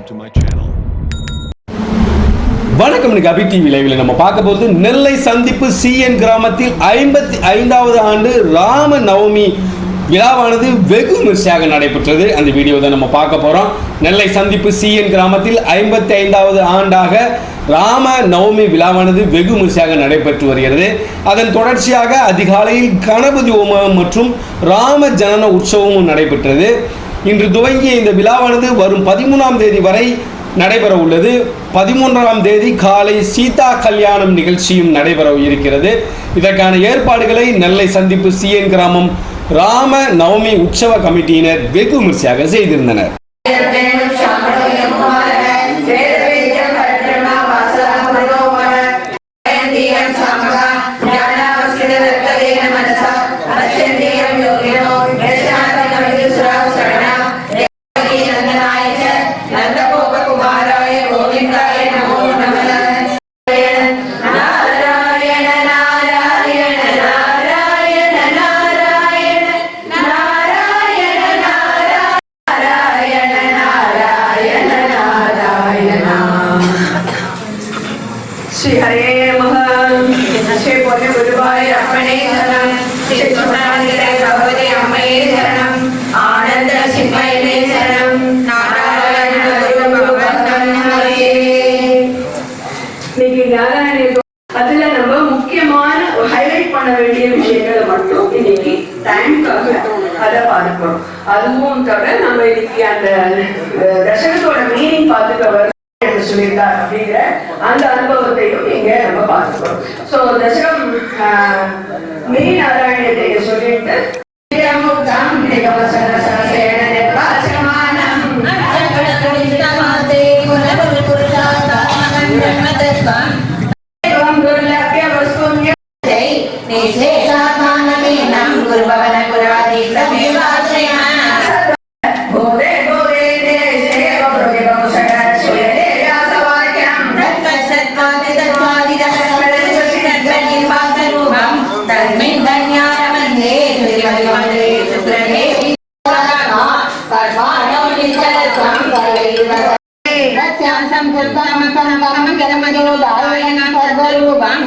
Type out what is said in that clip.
subscribe to my channel. வணக்கம் இன்னைக்கு அபி TV லைவ்ல நம்ம பார்க்க போது நெல்லை சந்திப்பு சிஎன் கிராமத்தில் ஐம்பத்தி ஐந்தாவது ஆண்டு ராம நவமி விழாவானது வெகு விமர்சையாக நடைபெற்றது. அந்த வீடியோ தான் நம்ம பார்க்க போகிறோம் நெல்லை சந்திப்பு சிஎன் கிராமத்தில் ஐம்பத்தி ஐந்தாவது ஆண்டாக ராம நவமி விழாவானது வெகு விமர்சையாக நடைபெற்று வருகிறது. அதன் தொடர்ச்சியாக அதிகாலையில் கணபதி ஹோமம் மற்றும் ராம ஜனன உற்சவமும் நடைபெற்றது. இன்று துவங்கிய இந்த விழாவானது வரும் பதிமூணாம் தேதி வரை நடைபெற உள்ளது பதிமூன்றாம் தேதி காலை சீதா கல்யாணம் நிகழ்ச்சியும் நடைபெற இருக்கிறது. இதற்கான ஏற்பாடுகளை நெல்லை சந்திப்பு சிஎன் கிராமம் ராம நவமி உற்சவ கமிட்டியினர் வெகு விமர்சையாக செய்திருந்தனர். ശ്രീ ഹരേ നമ ശ്രീ പൊന്നു ഗുരുവായൂരപ്പണേ ശ്രീ முக்கியமான ஹைலைட் பண்ண வேண்டிய விஷயங்களை மட்டும் இன்னைக்கு டைம்காக அதை பார்க்கிறோம். அதுவும் தவிர நம்ம இன்னைக்கு அந்த தசகத்தோட மீனிங் பார்த்துக்க வர அப்படிங்கிற அந்த அனுபவத்தையும் இங்க நம்ம பார்த்துக்கிறோம் சோ தசகம் மீன் நாராயணத்தை சொல்லிட்டு தான் நிகமசன श्याम श्याम सर्वमतः परम जगमजो दारुणा सर्वरूपं